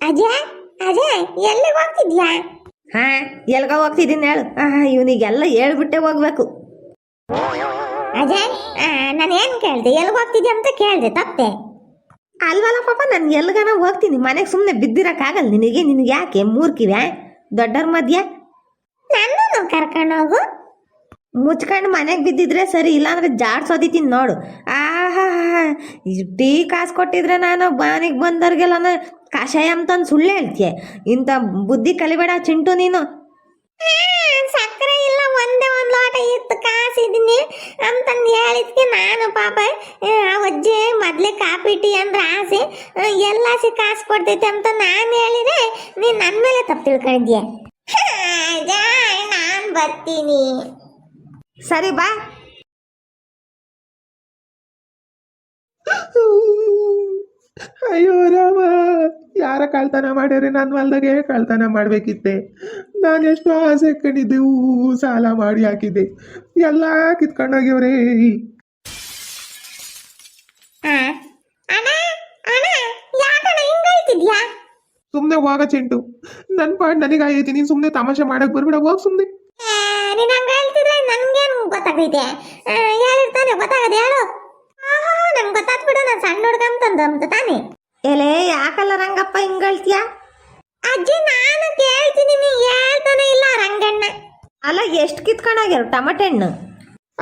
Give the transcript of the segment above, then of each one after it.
ಅಜಯ್ ಅಜಯ್ ಎಲ್ಲಿಗೆ ಹೋಗ್ತಿದ್ಯಾ? ಹಾ ಎಲ್ಗ ಹೋಗ್ತಿದ್ದೀನಿ ಹೇಳು. ಇವನಿಗೆಲ್ಲ ಹೇಳ್ಬಿಟ್ಟೆ ಹೋಗ್ಬೇಕು. ಅಜಯ್ ನಾನು ಏನು ಕೇಳ್ದೆ? ಎಲ್ಲಿಗೆ ಹೋಗ್ತಿದ್ಯಾ ಅಂತ ಕೇಳ್ದೆ ತಪ್ಪೆ. ಅಲ್ವಲ್ಲ ಪಾಪ ನಾನು ಎಲ್ಗನ ಹೋಗ್ತೀನಿ. ಮನೆಗೆ ಸುಮ್ಮನೆ ಬಿದ್ದಿರಕ್ಕಾಗಲ್ಲ ನಿನಗೆ ನಿನಗೆ ಯಾಕೆ? ಮೂರ್ಕಿವ ದೊಡ್ಡವ್ರ ಮಧ್ಯ ನನ್ನನ್ನು ಕರ್ಕೊಂಡು ಹೋಗು. ಮುಚ್ಕೊಂಡು ಮನೆಗೆ ಬಿದ್ದಿದ್ರೆ ಸರಿ ಇಲ್ಲಾಂದ್ರೆ ಜಾಡ್ಸೋದಿತ್ತೀನಿ ನೋಡು. ಆಹಾ ಟೀ ಕಾಸು ಕೊಟ್ಟಿದ್ರೆ ನಾನು ಮನೆಗೆ ಬಂದವ್ರಿಗೆಲ್ಲ ಕಷಾಯ ಅಂತಂದು ಸುಳ್ಳು ಹೇಳ್ತೀಯ. ಇಂಥ ಬುದ್ಧಿ ಕಲಿಬೇಡ ಚಿಂಟು ನೀನು. ಸಕ್ಕರೆ ಇಲ್ಲ ಒಂದೇ ಒಂದು ಲೋಟ ಇತ್ತು ಕಾಸಿದ್ದೀನಿ ಅಂತಂದು ಹೇಳಿದ್ಕೆ ನಾನು ಪಾಪ ಆ, ಅಜ್ಜಿ ಮೊದಲೇ ಕಾಪಿ ಟೀ ಅಂದ್ರೆ ಆಸೆ ಎಲ್ಲ ಎಲ್ಲಾಸಿ ಕಾಸು ಕೊಡ್ತೈತೆ ಅಂತ ನಾನು ಹೇಳಿದೆ ನೀನು ನನ್ನ ಮೇಲೆ ತಪ್ಪು ತಿಳ್ಕೊಂಡಿದ್ಯಾ. ನಾನು ಬರ್ತೀನಿ. ಸರಿ ಬಾ. ಯಾರ ಕಳ್ತನ ಮಾಡ್ಯಾರೆ ನನ್ನ ಹೊಲ್ದಾಗೆ ಕಳ್ತನ ಮಾಡಬೇಕಿತ್ತೆ. ನಾನು ಎಷ್ಟು ಆಸೆ ಕಂಡಿದ್ದೆವು ಸಾಲ ಮಾಡಿ ಹಾಕಿದ್ದೆ. ಎಲ್ಲ ಕಿತ್ಕೊಂಡೋಗ್ಯವ್ರೇ ಸುಮ್ಮನೆ ಹೋಗ ಚಿಂಟು. ನನ್ನ ಪಾಡ್ ನನಗೆ ಆಗೈತಿ ನೀನು ಸುಮ್ಮನೆ ತಮಾಷೆ ಮಾಡಕ್ ಬರ್ಬಿಡ ಹೋಗ್ ಸುಮ್ಮನೆ ಗೊತ್ತಾಗೈತೆ ಹೇಳಿರ್ತಾನೆ ಗೊತ್ತಾಗದೆ ಹೇಳು. ನಮ್ಗೆ ಗೊತ್ತಾಗ್ಬಿಡು ನಾನು ಸಣ್ಣ ಹುಡ್ಗಂತಂದು ಅಂತ ತಾನೆ. ಎಲೆ ಯಾಕಲ್ಲ ರಂಗಪ್ಪ ಹಿಂಗಳ್ತೀಯ? ಅಜ್ಜಿ ನಾನು ಕೇಳ್ತೀನಿ ನೀ ಹೇಳ್ತಾನೆ ಇಲ್ಲ ರಂಗಣ್ಣ. ಅಲ್ಲ ಎಷ್ಟು ಕಿತ್ಕೊಂಡಾಗ್ಯಾರ ಟಮಟೆ ಹಣ್ಣು?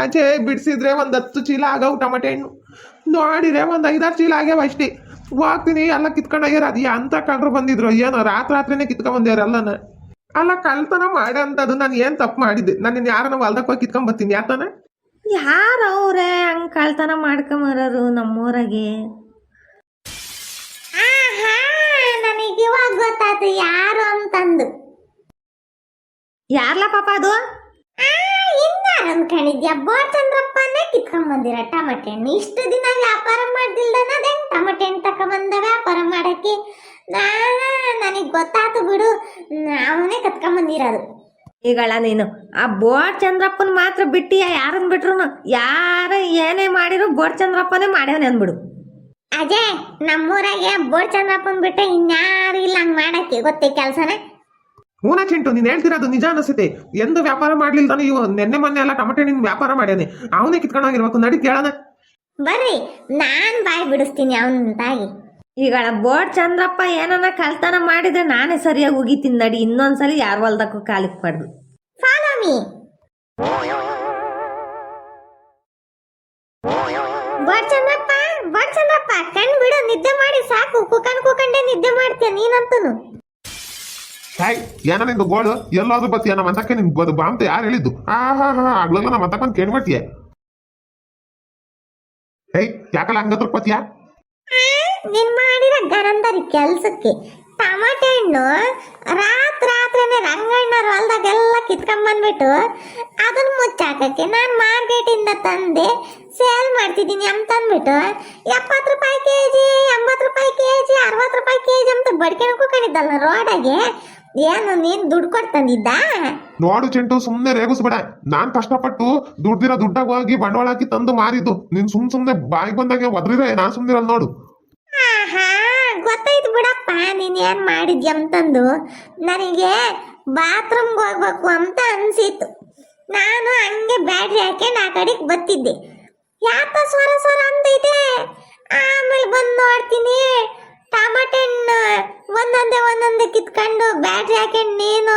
ಆಚೆ ಬಿಡಿಸಿದ್ರೆ ಒಂದು ಹತ್ತು ಚೀಲ ಆಗವು ಟಮಟೆ ಹಣ್ಣು. ನೋಡಿದ್ರೆ ಒಂದು ಐದಾರು ಚೀಲ ಆಗ್ಯಾವ ಅಷ್ಟೇ. ಹೋಗ್ತೀನಿ ಎಲ್ಲ ಕಿತ್ಕೊಂಡಾಗ್ಯಾರ. ಅದು ಅಂತ ಕಳ್ರು ಬಂದಿದ್ರು? ಏನೋ ರಾತ್ರಿ ರಾತ್ರಿನೇ ಕಿತ್ಕೊಂಡ್ಬಂದ್ಯಾರ ಎಲ್ಲನ? ಅಲ್ಲ ಕಳ್ತನ ಮಾಡೆ ಅಂತದು ನಾನು ಏನು ತಪ್ಪು ಮಾಡಿದ್ದೆ? ನಾನು ಯಾರನ್ನ ಹೊಲ್ದಕ್ಕೆ ಹೋಗಿ ಕಿತ್ಕೊಂಡ್ ಬರ್ತೀನಿ ಯಾತನ? ಯಾರು ಅವ್ರೆ ಕಲ್ತನ ಕಳ್ತನ ಮಾಡ್ಕೊಂಬರೋರು ನಮ್ಮೂರಾಗೆ? ಗೊತ್ತಾಯ್ತು ಯಾರು ಅಂತಂದು. ಯಾರ್ಲ ಪಾಪ ಅದು? ಅನ್ಕೊಂಡಿದ್ಯಾ ಬೋರ್ ಚಂದ್ರಪ್ಪನೇ ಕಿತ್ಕೊಂಡ್ ಬಂದಿರ ಟಮಟೆ ಹಣ್ಣು. ಇಷ್ಟು ದಿನ ವ್ಯಾಪಾರ ಮಾಡ್ದಿಲ್ದನ ಅದೇ ಟಮಟೆ ಹಣ್ಣು ತಕೊಂಬಂದ ವ್ಯಾಪಾರ ಮಾಡಕ್ಕೆ? ನನಗೆ ಗೊತ್ತಾಯ್ತು ಬಿಡು. ಅವನೇ ಕತ್ಕೊಂಬಂದಿರೋದು. ಬಂದಿರೋದು ಈಗಳ ನೀನು. ಆ ಬೋರ್ಡ್ ಚಂದ್ರಪ್ಪನ ಮಾತ್ರ ಬಿಟ್ಟಿಯ ಯಾರನ್ನ ಬಿಟ್ರು ಯಾರು ಏನೇ ಮಾಡಿದ್ರು ಬೋರ್ ಚಂದ್ರಪ್ಪನೇ ಮಾಡ್ಯಾವನೆ ಅಂದ್ಬಿಡು. ಅಜಯ್ ನಮ್ಮೂರಾಗೆ ಬೋರ್ ಚಂದ್ರಪ್ಪನ್ ಬಿಟ್ರೆ ಇನ್ಯಾರು ಇಲ್ಲ ಹಂಗ್ ಮಾಡಕ್ಕೆ ಗೊತ್ತೇ ಕೆಲ್ಸನ? ಹೂನ ಚಿಂಟು ನೀನು ಹೇಳ್ತಿರೋದು ನಿಜ ಅನಿಸುತ್ತೆ. ಎಂದು ವ್ಯಾಪಾರ ಮಾಡ್ಲಿಲ್ದಾನೆ ಇವ ನೆನ್ನೆ ಮೊನ್ನೆ ಎಲ್ಲ ಟಮಟೆ ನಿನ್ ವ್ಯಾಪಾರ ಮಾಡ್ಯಾನೆ. ಅವನೇ ಕಿತ್ಕೊಂಡೋಗಿರ್ಬೇಕು ನಡಿ ಕೇಳೋಣ. ಬರ್ರಿ ನಾನ್ ಬಾಯ್ ಬಿಡಿಸ್ತೀನಿ ಅವನ ತಾಯಿ. ಈಗ ಬೋರ್ಡ್ ಚಂದ್ರಪ್ಪ ಏನನ್ನ ಕಳ್ತನ ಮಾಡಿದ್ರೆ ನಾನೇ ಸರಿಯಾಗಿ ಉಗಿತೀನಿ ನಡಿ ಇನ್ನೊಂದ್ಸಲಿ ಯಾರ ಹೊಲ್ದಕ್ಕೂ ಕಾಲಿಕ್ ಪಡ್ದು. ಫಾಲೋ ಮೀ ನೀನಂತನು. ಹಾಯ್ ಏನ ನಿಂದು ಗೋಳು? ಎಲ್ಲಾದ್ರೂ ಬತ್ತೀಯ ನಮ್ಮ ಅಂತಕ್ಕೆ ನಿನ್ ಗೋದು ಬಾಂತ ಯಾರು ಹೇಳಿದ್ದು? ಆ ಹಾ ಹಾ ಆಗ್ಲಲ್ಲ ನಮ್ಮ ಅಂತಕ್ಕ ಕೇಳ್ಬಿಡ್ತೀಯ ಏಯ್ ಯಾಕಲ್ಲ ಹಂಗತ್ರ ಪತಿಯ ನೀನ್ ಮಾಡಿರೋ ಗರಂದರಿ ಕೆಲ್ಸಕ್ಕೆ. ಟಮಾಟೆ ಹಣ್ಣು ರಾತ್ ರಾತ್ರಿನೇ ರಂಗಣ್ಣರ ಹೊಲ್ದಾಗೆಲ್ಲ ಕಿತ್ಕೊಂಬಂದ್ಬಿಟ್ಟು ಅದನ್ನ ಮುಚ್ಚಾಕಕ್ಕೆ ನಾನು ಮಾರ್ಕೆಟಿಂದ ತಂದೆ ಸೇಲ್ ಮಾಡ್ತಿದ್ದೀನಿ ಅಂತ ಅಂದ್ಬಿಟ್ಟು ಎಪ್ಪತ್ತು ರೂಪಾಯಿ ಕೆ ಜಿ ಎಂಬತ್ತು ರೂಪಾಯಿ ಕೆ ಜಿ ಅರವತ್ತು ರೂಪಾಯಿ ಕೆ ಜಿ ಅಂತ ಬಡ್ಕೆನಕ್ಕೂ ಕಂಡಿದ್ದಲ್ಲ ರೋಡಾಗೆ. ಏನು ನೀನು ದುಡ್ಡು ಕೊಟ್ಟು ತಂದಿದ್ದ? ನೋಡು ಚಿಂಟು ಸುಮ್ಮನೆ ರೇಗಿಸ್ಬೇಡ. ನಾನ್ ಕಷ್ಟಪಟ್ಟು ದುಡ್ದಿರೋ ದುಡ್ಡಾಗ ಹೋಗಿ ಬಂಡವಾಳ ಹಾಕಿ ತಂದು ಮಾರಿದ್ದು. ನೀನ್ ಸುಮ್ ಸುಮ್ನೆ ಬಾಯಿಗೆ ಬಂದಾಗ ಒದ್ರಿದ್ರೆ ನಾನ್ ಸುಮ್ನಿರಲ್ಲ ನೋಡು. ಆಹಾ ಗೊತ್ತಾಯ್ತು ಬಿಡಪ್ಪ. ಏನ್ ಮಾಡಿದ್ಯ ಅಂತಂದು, ನನಗೆ ಬಾತ್ರೂಮ್ಗೆ ಹೋಗ್ಬೇಕು ಅಂತ ಅನ್ಸಿತ್ತು. ನಾನು ಹಂಗೆ ಬ್ಯಾಟ್ರಿ ಹಾಕೊಂಡು ಆ ಕಡೆಗೆ ಬತ್ತಿದ್ದೆ ಯಾಕ ಸ್ವರ ಸ್ವರ ಅಂತೈತೆ. ಆಮೇಲೆ ಬಂದು ನೋಡ್ತೀನಿ. ಟಮಾಟೆ ಹಣ್ಣು ಒಂದೊಂದೇ ಒಂದೊಂದೇ ಕಿತ್ಕೊಂಡು ಬ್ಯಾಟ್ರಿ ಹಾಕೊಂಡು ನೀನು?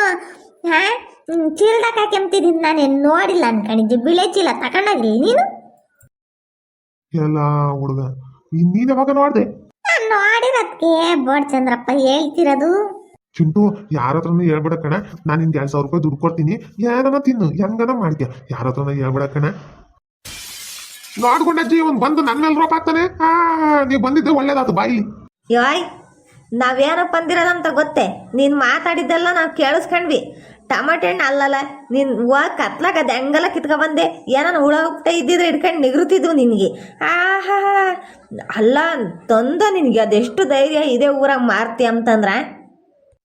ಹಾಂ? ಚೀಲ್ದಾಗ ಹಾಕೊಂತಿದ್ದೀನಿ ನಾನೇನು ನೋಡಿಲ್ಲ ಅನ್ಕೊಂಡಿದ್ದೆ ಬಿಳೆ ಚೀಲ ತಗೊಂಡೋಗ್ಲಿ ನೀನು? ಎಲ್ಲ ಹುಡುಗ, ನೀನು ಯಾವಾಗ ನೋಡ್ದೆ? ನಾನ್ ನೋಡಿರೋದಕ್ಕೆ ಬೋಡ್ ಚಂದ್ರಪ್ಪ ಹೇಳ್ತಿರೋದು. ಚಿಂಟು ಯಾರ ಹತ್ರನೂ ಹೇಳ್ಬೇಡ ಕಣ. ನಾನು ನಿನ್ಗೆ ಎರಡ್ ಸಾವಿರ ರೂಪಾಯಿ ದುಡ್ಡು ಕೊಡ್ತೀನಿ. ಯಾರನ ತಿನ್ನು. ಹೆಂಗನ ಮಾಡ್ತೀಯ? ಯಾರ ಹತ್ರನೂ ಹೇಳ್ಬೇಡ ಕಣ. ನೋಡ್ಕೊಂಡಜ್ಜಿ ಅವ್ನು ಬಂದು ನನ್ನ ಮೇಲೆ ರೋಪ್ ಹಾಕ್ತಾನೆ. ಆ ನೀವು ಬಂದಿದ್ದೆ ಒಳ್ಳೇದಾತು. ಬಾಯಿ. ಯಾಯ್ ನಾವೇನಪ್ಪ ಬಂದಿರೋದಂತ ಗೊತ್ತೇ? ನೀನ್ ಮಾತಾಡಿದ್ದೆಲ್ಲ ನಾವು ಕೇಳಿಸ್ಕೊಂಡ್ವಿ. ಟಮಾಟೆ ಹಣ್ಣು ಅಲ್ಲಲ್ಲ, ನೀನು ಹೂವ ಕತ್ಲಾಗ ಅದು ಹೆಂಗೆಲ್ಲ ಕಿತ್ಕೊಬಂದೆ ಹುಳ ಹೋಗ್ತಾ ಇದ್ದಿದ್ರೆ ಹಿಡ್ಕೊಂಡು ನಿಗರುತ್ತಿದ್ವು ನಿನಗೆ. ಆಹಾ, ಅಲ್ಲ, ತಂದ ನಿನಗೆ, ಅದೆಷ್ಟು ಧೈರ್ಯ ಇದೆ ಊರಾಗ ಮಾರ್ತಿ ಅಂತಂದ್ರೆ?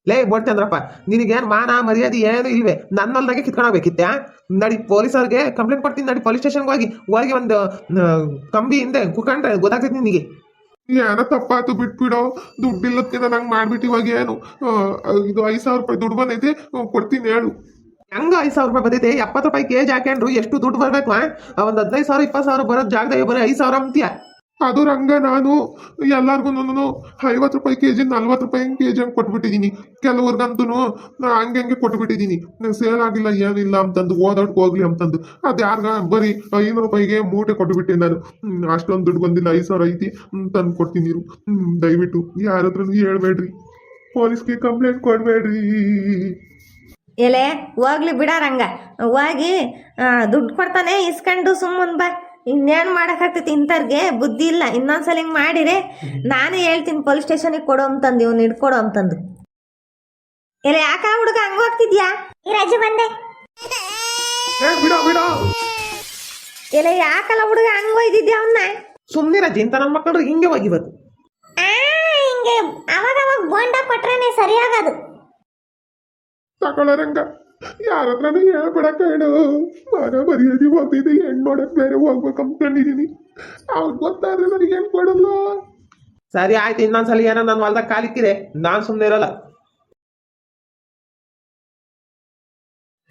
ಲೇ ಬೋಟ್ ಚಂದ್ರಪ್ಪ ನಿನಗೇನು ಮಾನ ಮರ್ಯಾದೆ ಏನು ನನ್ನ ಹೊಲ್ದಾಗೆ ಕಿತ್ಕೊಳಬೇಕಿತ್ತೆ ನಡಿ ಪೊಲೀಸರಿಗೆ ಕಂಪ್ಲೇಂಟ್ ಕೊಡ್ತೀನಿ, ನಡಿ ಪೊಲೀಸ್ ಸ್ಟೇಷನ್ಗೆ ಹೋಗಿ ಹೋಗಿ ಒಂದು ಕಂಬಿ ಹಿಂದೆ ಕುತ್ಕೊಂಡ್ರೆ ಗೊತ್ತಾಗ್ತೈತಿ ನಿನಗೆ. ಏನೋ ತಪ್ಪಾತು ಬಿಟ್ಬಿಡೋ ದುಡ್ಡಿಲ್ಲದ್ಕಿಂತ ನಂಗೆ ಮಾಡ್ಬಿಟ್ಟು ಇವಾಗ ಏನು? ಇದು ಐದು ಸಾವಿರ ರೂಪಾಯಿ ದುಡ್ಡು ಬಂದೈತೆ ಕೊಡ್ತೀನಿ ಹೇಳು. ಹೆಂಗ ಐದು ಸಾವಿರ ರೂಪಾಯಿ ಬಂದೈತೆ? ಎಪ್ಪತ್ತು ರೂಪಾಯಿ ಕೆ ಜಿ ಹಾಕ್ಯಂಡ್ರು, ಎಷ್ಟು ದುಡ್ಡು ಬರ್ಬೇಕು ಒಂದು ಹದಿನೈದು ಸಾವಿರ, ಇಪ್ಪತ್ತು ಸಾವಿರ ಬರೋದು ಜಾಗದಾಗ ಬರೀ ಐದು ಸಾವಿರ ಅಂತೀಯ. ಅದು ರಂಗ ನಾನು. ಎಲ್ಲರಿಗೂ ಐವತ್ತು ರೂಪಾಯಿ ಕೆ ಜಿ ನಲ್ವತ್ತು ರೂಪಾಯಿ ಕೆ ಜಿ ಹಂಗೆ ಕೊಟ್ಬಿಟ್ಟಿದ್ದೀನಿ ಕೆಲವ್ರಿಗಂತೂ ನಾ ಹಂಗೆ ಹಂಗೆ ಕೊಟ್ಬಿಟ್ಟಿದ್ದೀನಿ ನಂಗೆ ಸೇಲ್ ಆಗಿಲ್ಲ ಏನಿಲ್ಲ ಅಂತಂದು ಓದೋಟ್ಗೆ ಹೋಗ್ಲಿ ಅಂತಂದು. ಅದು ಯಾರ್ಗ? ಬರೀ ಐನೂರು ರೂಪಾಯಿಗೆ ಮೂಟೆ ಕೊಟ್ಬಿಟ್ಟೆ ನಾನು. ಅಷ್ಟೊಂದು ದುಡ್ಡು ಬಂದಿಲ್ಲ ಐದು ಸಾವಿರ ಐತಿ. ತಂದು ಕೊಡ್ತೀನಿ. ಹ್ಮ್, ದಯವಿಟ್ಟು ಯಾರ ಹತ್ರನೂ ಹೇಳ್ಬೇಡ್ರಿ. ಪೊಲೀಸ್ಗೆ ಕಂಪ್ಲೇಂಟ್ ಕೊಡ್ಬೇಡ್ರಿ. ಎಲೆ ಹೋಗ್ಲಿ ಬಿಡಾರಂಗ ಹೋಗಿ ದುಡ್ಡು ಕೊಡ್ತಾನೆ ಇಸ್ಕೊಂಡು ಸುಮ್ಮನ್ ಬಾ. ಇನ್ನೇನು ಮಾಡೋಕ್ಕಾಗ್ತೈತಿ ಇಂಥವ್ರಿಗೆ? ಬುದ್ಧಿ ಇಲ್ಲ. ಇನ್ನೊಂದ್ಸಲ ಹಿಂಗೆ ಮಾಡಿರಿ ನಾನು ಹೇಳ್ತೀನಿ ಪೊಲೀಸ್ ಸ್ಟೇಷನಿಗೆ ಕೊಡು ಅಂತಂದು ಇವ್ನು ಹಿಡ್ಕೊಡು ಅಂತಂದು. ಇಲ್ಲ ಯಾಕ ಹುಡುಗ ಹಂಗ ಹೋಗ್ತಿದ್ಯಾ? ಈ ರಜೆ ಬಂದೆ. ಏ ಬಿಡೋ ಬಿಡೋ. ಎಲೆ ಯಾಕಲ್ಲ ಹುಡುಗ ಹಂಗ ಒಯ್ದಿದ್ಯಾ ಅವನ್ನ ಸುಮ್ಮನೆ ರಜೆ ಇಂಥ ನನ್ನ ಮಕ್ಕಳು ಹಿಂಗೆ ಹೋಗಿ ಆ ಹಿಂಗೆ ಅವಾಗ ಅವಾಗ ಬೋಂಡ ಕೊಟ್ರೇನೆ ಸರಿಯಾಗದು. ತಗೊಳ್ಳೋರಂಗ ಯಾರ ಹತ್ರನೂ ಹೇಳ್ಬೇಡ ಕಣು ಮನ ಮರ್ಯಾದೆ ಹೋಗ್ತಿದ್ದೆ ಹೆಣ್ಣು ನೋಡಕ್ ಬೇರೆ ಹೋಗ್ಬೇಕು ಅನ್ಕೊಂಡಿದೀನಿ ಅವ್ರು ಗೊತ್ತಾದ್ರೆ ನನಗೆ ಹೆಣ್ ಕೊಡಲ್ಲ. ಸರಿ ಆಯ್ತು ಇನ್ನೊಂದ್ಸಲ ಏನೋ ನನ್ನ ಹೊಲ್ದಾಗ ಕಾಲಿಕ್ಕಿದೆ ನಾನು ಸುಮ್ಮನೆ ಇರಲ್ಲ.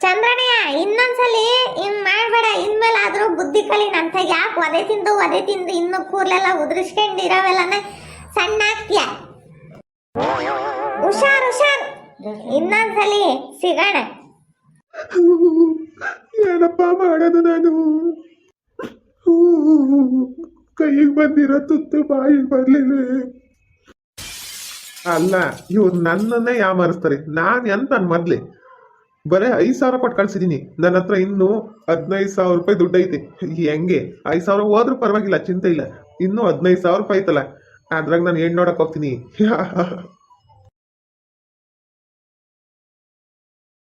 ಚಂದ್ರಣ್ಣಯ್ಯ ಇನ್ನೊಂದ್ಸಲಿ ಹಿಂಗ್ ಮಾಡ್ಬೇಡ. ಇನ್ಮೇಲೆ ಆದ್ರೂ ಬುದ್ಧಿ ಕಲಿ ನಂತ ಯಾಕೆ ಒದೆ ತಿಂದು ಒದೆ ತಿಂದು ಇನ್ನು ಕೂರ್ಲೆಲ್ಲ ಉದುರಿಸ್ಕೊಂಡಿರೋವೆಲ್ಲನೆ ಸಣ್ಣ ಆಗ್ತೀಯ? ಹುಷಾರ್ ಹುಷಾರ್ ಇನ್ನೊಂದ್ಸಲಿ ಸಿಗೋಣ. ಏನಪ್ಪ ಮಾಡೋದು ನಾನು? ಕೈಗೆ ಬಂದಿರೋ ತುತ್ತು ಬಾಯಿಗೆ ಬರ್ಲಿಲ್ಲ. ಅಲ್ಲ, ಇವ್ರು ನನ್ನನ್ನೇ ಯಾಮಾರಿಸ್ತಾರೆ. ನಾನು ಎಂತ ಮೊದ್ಲೆ? ಬರೀ ಐದು ಸಾವಿರ ಕೊಟ್ಟು ಕಳ್ಸಿದೀನಿ. ನನ್ನ ಹತ್ರ ಇನ್ನೂ ಹದಿನೈದು ಸಾವಿರ ರೂಪಾಯಿ ದುಡ್ಡು ಐತೆ. ಹೆಂಗೆ? ಐದು ಸಾವಿರ ಹೋದ್ರೂ ಪರವಾಗಿಲ್ಲ, ಚಿಂತೆ ಇಲ್ಲ. ಇನ್ನೂ ಹದಿನೈದು ಸಾವಿರ ರೂಪಾಯಿ ಐತಲ್ಲ. ಅದ್ರಾಗ ನಾನು ಹೆಣ್ಣು ನೋಡಕ್ ಹೋಗ್ತೀನಿ.